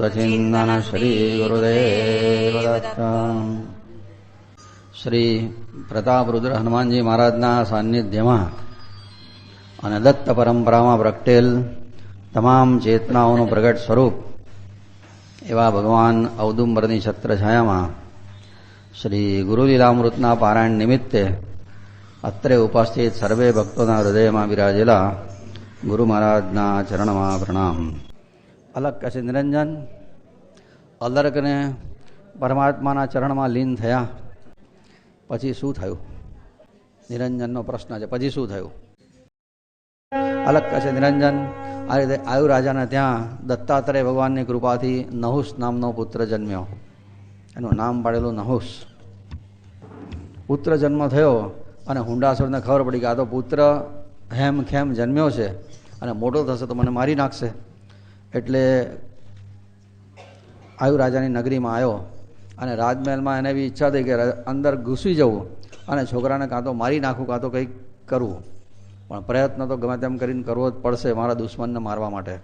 અવધૂતચિંતન શ્રી શ્રી પ્રતાપરુદ્ર હનુમાનજી મહારાજના સાનિધ્યમાં અને દત્ત પરંપરામાં પ્રગટેલ તમામ ચેતનાઓનું પ્રગટ સ્વરૂપ એવા ભગવાન ઔદુંબરની છત્રછાયામાં શ્રી ગુરુલીલામૃતના પારાયણ નિમિત્તે અત્રે ઉપસ્થિત સર્વે ભક્તોના હૃદયમાં બિરાજેલા ગુરુ મહારાજના ચરણમાં પ્રણામ અલગ કશે નિરંજન અલર્કને પરમાત્માના ચરણમાં લીન થયા. પછી શું થયું? નિરંજનનો પ્રશ્ન છે. પછી શું થયું? અલગ કશે નિરંજન. આ રીતે આયુ રાજાને ત્યાં દત્તાત્રેય ભગવાનની કૃપાથી નહુસ નામનો પુત્ર જન્મ્યો. એનું નામ પાડેલું નહુસ. પુત્ર જન્મ થયો અને હુંડાસુરને ખબર પડી કે આ તો પુત્ર હેમ ખેમ જન્મ્યો છે અને મોટો થશે તો મને મારી નાખશે. એટલે આયુ રાજાની નગરીમાં આવ્યો અને રાજમહેલમાં એને એવી ઈચ્છા થઈ કે અંદર ઘૂસી જવું અને છોકરાને કાં તો મારી નાખું, કાં તો કંઈક કરવું. પણ પ્રયત્ન તો ગમે તેમ કરીને કરવો જ પડશે મારા દુશ્મનને મારવા માટે.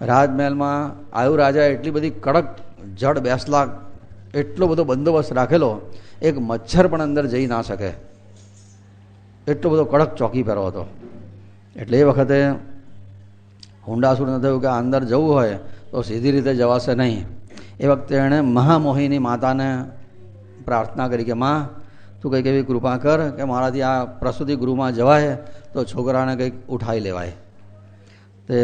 રાજમહેલમાં આયુ રાજા એટલી બધી કડક જડ બેસલા એટલો બધો બંદોબસ્ત રાખેલો, એક મચ્છર પણ અંદર જઈ ના શકે. એટલો બધો કડક ચોકી પહેરો હતો. એટલે એ વખતે હુંડાસુરને થયું કે અંદર જવું હોય તો સીધી રીતે જવાશે નહીં. એ વખતે એણે મહામોહિની માતાને પ્રાર્થના કરી કે, માં, તું કંઈક એવી કૃપા કર કે મારાથી આ પ્રસૂતિ ગૃહમાં જવાય તો છોકરાને કંઈક ઉઠાવી લેવાય. તે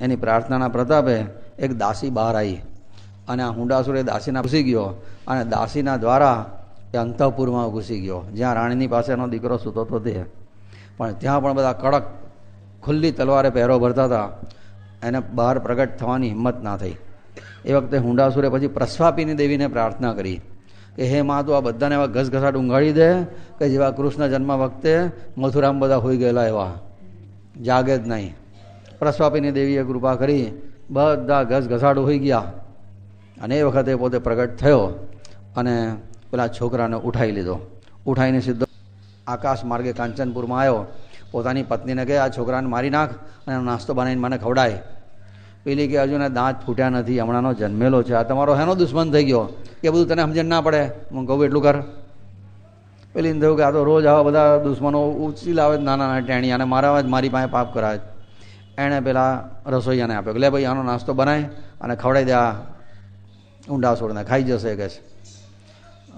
એની પ્રાર્થનાના પ્રતાપે એક દાસી બહાર આવી અને આ હુંડાસુર દાસીના ઘૂસી ગયો અને દાસીના દ્વારા એ અંતઃપુરમાં ઘૂસી ગયો, જ્યાં રાણીની પાસે એનો દીકરો સૂતો હતો તે. પણ ત્યાં પણ બધા કડક ખુલ્લી તલવારે પહેરો ભરતા હતા એને બહાર પ્રગટ થવાની હિંમત ના થઈ. એ વખતે હુંડાસુરે પછી પ્રસ્વાપીની દેવીને પ્રાર્થના કરી કે, હે માં, તું આ બધાને એવા ઘસઘસાટ ઊંઘાડી દે કે જેવા કૃષ્ણ જન્મ વખતે મથુરામ બધા હોઈ ગયેલા એવા. જાગે જ નહીં. પ્રસ્વાપીની દેવીએ કૃપા કરી બધા ઘસઘસાટ હોઈ ગયા અને એ વખતે પોતે પ્રગટ થયો અને પેલા છોકરાને ઉઠાવી લીધો. ઉઠાવીને સીધો આકાશ માર્ગે કાંચનપુરમાં આવ્યો. પોતાની પત્નીને કહે આ છોકરાને મારી નાખ અને નાસ્તો બનાવીને મને ખવડાય. પેલી કે, હજુ દાંત ફૂટ્યા નથી, હમણાંનો જન્મેલો છે. આ તમારો હેનો દુશ્મન થઈ ગયો. એ બધું તને સમજણ ના પડે. હું કહું, એટલું કર. પેલી થયું કે, આ તો રોજ આવા બધા દુશ્મનો ઉચી લાવે નાના નાના ટેણી અને મારા જ મારી પાસે પાપ કરાવે એણે પેલા રસોઈયાને આપ્યો કે, લે ભાઈ, આનો નાસ્તો બનાય અને ખવડાવી દે, આ ઊંડા છોડને ખાઈ જશે. કે છે.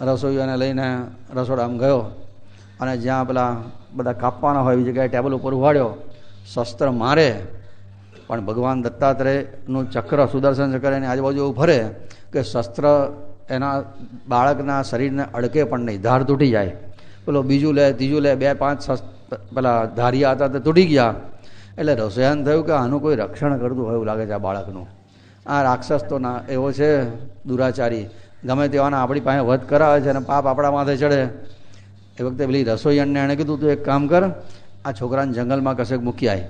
રસોઈયાને લઈને રસોડામાં ગયો. અને જ્યાં પેલા બધા કાપવાના હોય એવી જગ્યાએ ટેબલ ઉપર ઉવાડ્યો શસ્ત્ર મારે, પણ ભગવાન દત્તાત્રેયનું ચક્ર સુદર્શન ચક્ર એની આજુબાજુ એવું ફરે કે શસ્ત્ર એના બાળકના શરીરને અડકે પણ નહીં, ધાર તૂટી જાય. પેલો બીજું લે, ત્રીજું લે, બે પાંચ પેલા ધારિયા હતા તે તૂટી ગયા. એટલે રસોયાન થયું કે આનું કોઈ રક્ષણ કરતું હોય એવું લાગે છે આ બાળકનું. આ રાક્ષસ તો ના એવો છે દુરાચારી. ગમે તેવાના આપણી પાસે વધ કરાવે છે અને પાપ આપણા માથે ચડે. એ વખતે પેલી રસોઈયણને એણે કીધું, તું એક કામ કર, આ છોકરાને જંગલમાં કશેક મૂકી આવી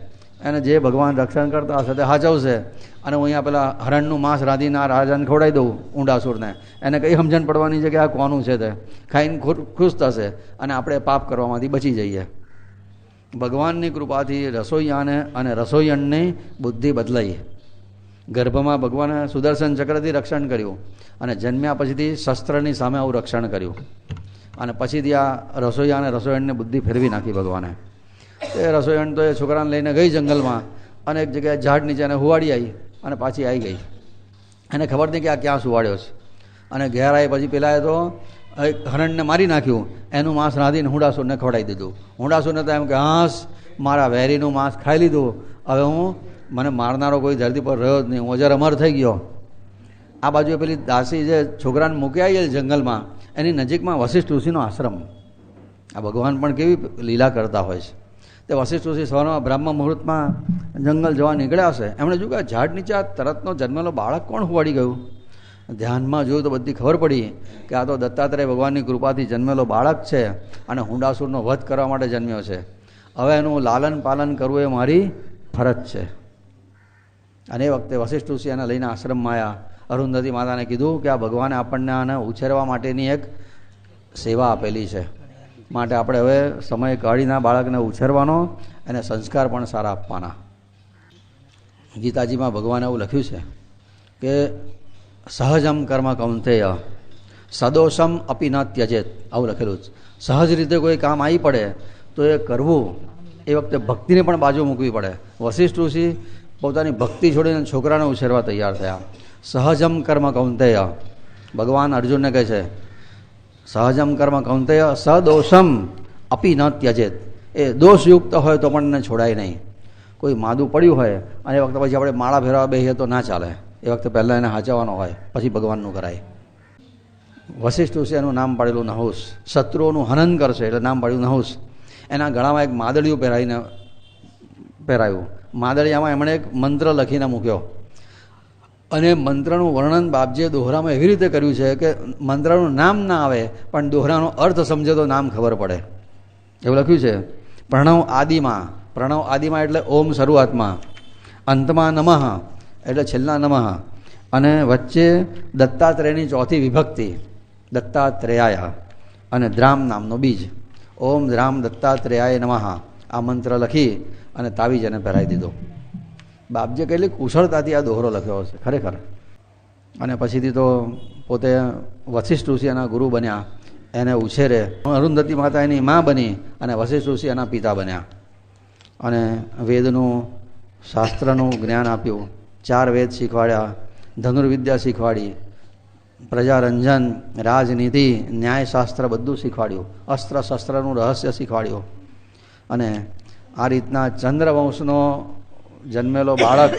એને જે ભગવાન રક્ષણ કરતા હશે તે હાચવશે. અને હું અહીંયા પેલા હરણનું માંસ રાધીને આ રાજાને ખવડાવી દઉં ઊંડાસુરને. એને કંઈ સમજણ પડવાની છે કે આ કોનું છે તે? ખાઈને ખુશ થશે અને આપણે પાપ કરવામાંથી બચી જઈએ. ભગવાનની કૃપાથી રસોઈયાને અને રસોઈયણની બુદ્ધિ બદલાઈ. ગર્ભમાં ભગવાને સુદર્શન ચક્રથી રક્ષણ કર્યું અને જન્મ્યા પછીથી શસ્ત્રની સામે આવું રક્ષણ કર્યું. અને પછીથી આ રસોઈયા અને રસોઈયણની બુદ્ધિ ફેરવી નાખી ભગવાને. એ રસોઈયણ તો એ છોકરાને લઈને ગઈ જંગલમાં અને એક જગ્યાએ ઝાડ નીચે એને હુવાડી આવી અને પાછી આવી ગઈ. એને ખબર નહીં કે આ ક્યાં સુવાડ્યો છે. અને ઘેર આવી પછી પેલાએ તો હરણને મારી નાખ્યું. એનું માંસ રાંધીને હુંડાસુરને ખવડાવી દીધું. હુંડાસુરને તો એમ કે, હાંસ, મારા વેરીનું માંસ ખાઈ લીધું. હવે હું, મને મારનારો કોઈ ધરતી પર રહ્યો જ નહીં. હું અજર અમર થઈ ગયો. આ બાજુ પેલી દાસી જે છોકરાને મૂકી આવી જંગલમાં એની નજીકમાં વશિષ્ઠ ઋષિનો આશ્રમ. આ ભગવાન પણ કેવી લીલા કરતા હોય છે. તે વશિષ્ઠ ઋષિ સવારમાં બ્રહ્મ મુહૂર્તમાં જંગલ જવા નીકળ્યા છે એમણે જોયું કે આ ઝાડ નીચે આ તરતનો જન્મેલો બાળક કોણ હોવાડી ગયું? ધ્યાનમાં જોયું તો બધી ખબર પડી કે આ તો દત્તાત્રેય ભગવાનની કૃપાથી જન્મેલો બાળક છે અને હુંડાસુરનો વધ કરવા માટે જન્મ્યો છે. હવે એનું લાલન પાલન કરવું એ મારી ફરજ છે. અને એ વખતે વશિષ્ઠ ઋષિ એને લઈને આશ્રમમાં આવ્યા અરુંધતી માતાને કીધું કે આ ભગવાને આપણને આને ઉછેરવા માટેની એક સેવા આપેલી છે. માટે આપણે હવે સમય કાઢીને બાળકને ઉછેરવાનો અને સંસ્કાર પણ સારા આપવાના. ગીતાજીમાં ભગવાને એવું લખ્યું છે કે સહજમ કર્મ કૌંતેય, સદોષમ અપી ન ત્યજેત. આવું લખેલું જ સહજ રીતે કોઈ કામ આવી પડે તો એ કરવું, એ વખતે ભક્તિને પણ બાજુ મૂકવી પડે. વશિષ્ઠ ઋષિ પોતાની ભક્તિ છોડીને છોકરાને ઉછેરવા તૈયાર થયા. સહજમ કર્મ કૌંતેય. ભગવાન અર્જુનને કહે છે, સહજમ કર્મ કૌંતેય સદોષમ અપી ન ત્યજેત. એ દોષયુક્ત હોય તો પણ એને છોડાય નહીં. કોઈ માદું પડ્યું હોય, અને એ વખતે પછી આપણે માળા ફેરવા બેસીએ તો ના ચાલે. એ વખતે પહેલાં એને હાચવાનો હોય, પછી ભગવાનનું કરાય. વશિષ્ઠ ઋષિ એનું નામ પાડેલું નહુસ. શત્રુઓનું હનન કરશે એટલે નામ પાડ્યું નહુસ. એના ગળામાં એક માદળિયું પહેરાવીને પહેરાયું. માદળિયામાં એમણે એક મંત્ર લખીને મૂક્યો. અને મંત્રનું વર્ણન બાપજીએ દોહરામાં એવી રીતે કર્યું છે કે મંત્રનું નામ ના આવે, પણ દોહરાનો અર્થ સમજે તો નામ ખબર પડે. એવું લખ્યું છે. પ્રણવ આદિમાં. પ્રણવ આદિમાં એટલે ઓમ શરૂઆતમાં. અંતમાં નમઃ એટલે છેલ્લા નમઃ. અને વચ્ચે દત્તાત્રેયની ચોથી વિભક્તિ, દત્તાત્રેયાય. અને દ્રામ નામનો બીજ. ઓમ દ્રામ દત્તાત્રેયાય નમઃ. આ મંત્ર લખી અને તાવીજ એને પહેરાવી દીધો. બાપજીએ કેટલી કુશળતાથી આ દોહરો લખ્યો છે ખરેખર. અને પછીથી તો પોતે વશિષ્ઠ ઋષિ એના ગુરુ બન્યા, એને ઉછેરે. અરુંધતી માતા એની મા બની અને વશિષ્ઠ ઋષિ એના પિતા બન્યા. અને વેદનું, શાસ્ત્રનું જ્ઞાન આપ્યું. ચાર વેદ શીખવાડ્યા, ધનુર્વિદ્યા શીખવાડી, પ્રજારંજન, રાજનીતિ, ન્યાયશાસ્ત્ર બધું શીખવાડ્યું. અસ્ત્ર શસ્ત્રનું રહસ્ય શીખવાડ્યું. અને આ રીતના ચંદ્રવંશનો જન્મેલો બાળક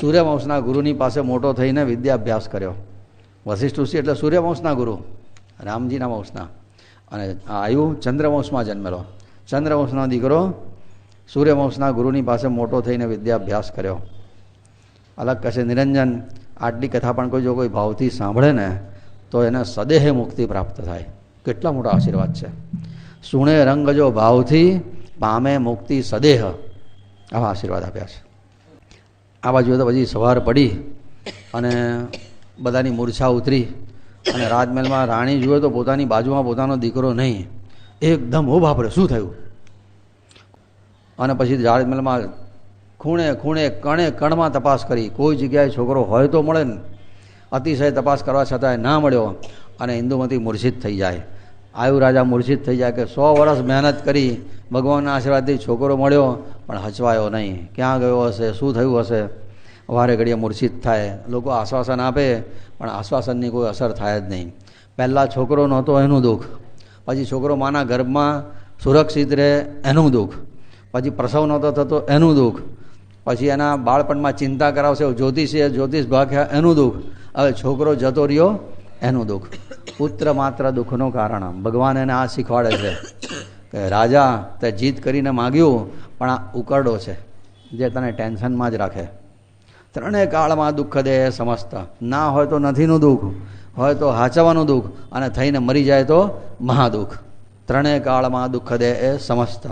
સૂર્યવંશના ગુરુની પાસે મોટો થઈને વિદ્યાભ્યાસ કર્યો. વશિષ્ઠ ઋષિ એટલે સૂર્યવંશના ગુરુ, રામજીના વંશના. અને આયુ ચંદ્રવંશમાં જન્મેલો. ચંદ્રવંશનો દીકરો સૂર્યવંશના ગુરુની પાસે મોટો થઈને વિદ્યાભ્યાસ કર્યો. અલગ કશે નિરંજન, આટલી કથા પણ કોઈ જો કોઈ ભાવથી સાંભળે ને, તો એને સદેહે મુક્તિ પ્રાપ્ત થાય. કેટલા મોટા આશીર્વાદ છે. સુણે રંગ જો ભાવથી, પામે મુક્તિ સદેહ. આવા આશીર્વાદ આપ્યા છે. આ બાજુ તો પછી સવાર પડી અને બધાની મૂર્છા ઉતરી અને રાજમહેલમાં રાણી જુએ તો પોતાની બાજુમાં પોતાનો દીકરો નહીં. એકદમ, ઓ બાપરે, શું થયું? અને પછી રાજમહેલમાં ખૂણે ખૂણે કણે કણમાં તપાસ કરી. કોઈ જગ્યાએ છોકરો હોય તો મળે ને. અતિશય તપાસ કરવા છતાંય ના મળ્યો અને હિન્દુમતી મૂર્છિત થઈ જાય. આયુ રાજા મૂર્છિત થઈ જાય કે સો વર્ષ મહેનત કરી ભગવાનના આશીર્વાદથી છોકરો મળ્યો પણ હચવાયો નહીં. ક્યાં ગયો હશે? શું થયું હશે? વારે ઘડીએ મૂર્છિત થાય. લોકો આશ્વાસન આપે, પણ આશ્વાસનની કોઈ અસર થાય જ નહીં. પહેલાં છોકરો નહોતો એનું દુઃખ. પછી છોકરો માના ગર્ભમાં સુરક્ષિત રહે એનું દુઃખ. પછી પ્રસવ નહોતો થતો એનું દુઃખ. પછી એના બાળપણમાં ચિંતા કરાવશે જ્યોતિષીએ જ્યોતિષ ભાગ્યા એનું દુઃખ. હવે છોકરો જતો રહ્યો એનું દુઃખ. પુત્ર માત્ર દુઃખનું કારણ ભગવાન એને આ શીખવાડે છે કે, રાજા, તે જીત કરીને માગ્યું પણ આ ઉકરડો છે, જે તને ટેન્શનમાં જ રાખે. ત્રણેય કાળમાં દુઃખ દે સમસ્ત. ના હોય તો નથીનું દુઃખ, હોય તો હાચવાનું દુઃખ, અને થઈને મરી જાય તો મહાદુઃખ. ત્રણેય કાળમાં દુઃખ દે એ સમસ્ત.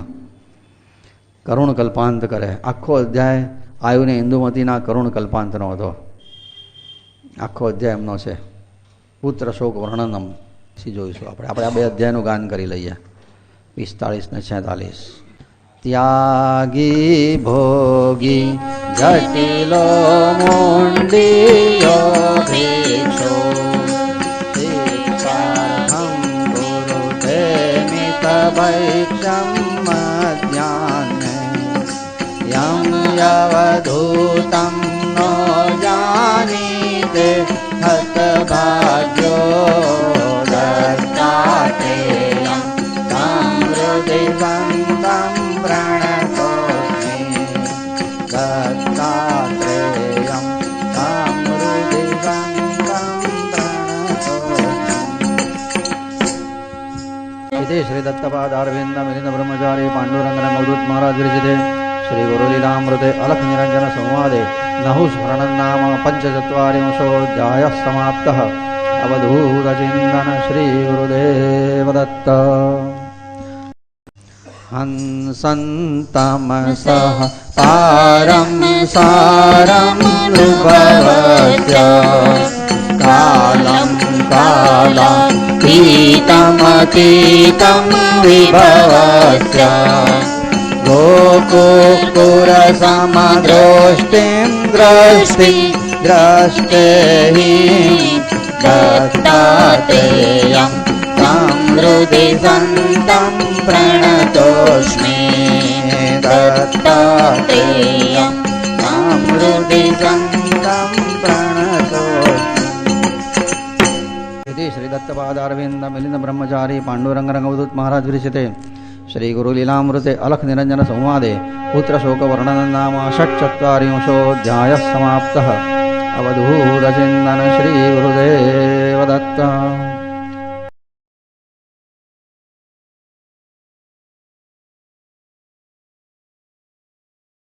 કરુણ કલ્પાંત કરે. આખો અધ્યાય આયુને ઇન્દુમતીના કરુણ કલ્પાંતનો હતો. આખો અધ્યાય એમનો છે. પુત્ર શોક વર્ણનમ જોઈશું આપણે. આપણે આ બે અધ્યાયનું ગાન કરી લઈએ. પિસ્તાળીસ ને છેતાલીસ. ત્યાગી ભોગી જટિલો મુંડિયો ભેટો શિક્ષાર્હં ગુરુતે મિતભૈક્ષમ મધ્યાહ્ને યમ इति श्री दत्तपादारविन्द मिलिन ब्रह्मचारी पाण्डुरङ्गनमवधूत महाराज विरचिते श्री गुरुलीलामृते अलख निरञ्जन संवादे नहुस्मरणं नाम पञ्चचत्वारिंशोऽध्यायः समाप्तः अवधूतचिन्तन श्रीगुरुदेवदत्त हंसन्तमसः पारं सारं नृपवत्य कालं कालम् कालातीतमतीतं विभवस्य गोकुकुरसमदृष्टिं द्रष्टि द्रष्टेहि दत्तातेयं तं हृदि सन्तं प्रणतोऽस्मि। दत्तातेयं इति श्रीदत्तपादारविन्द मिलिंद ब्रह्मचारी पाण्डुरङ्गरङ्गवदूत महाराज विरचिते श्रीगुरुलीलामृते अलखनिरञ्जनसंवादे पुत्रशोकवर्णनं नाम षट्चत्वारिंशोऽध्यायः समाप्तः अवधूतचिन्तन श्रीगुरुदेवदत्त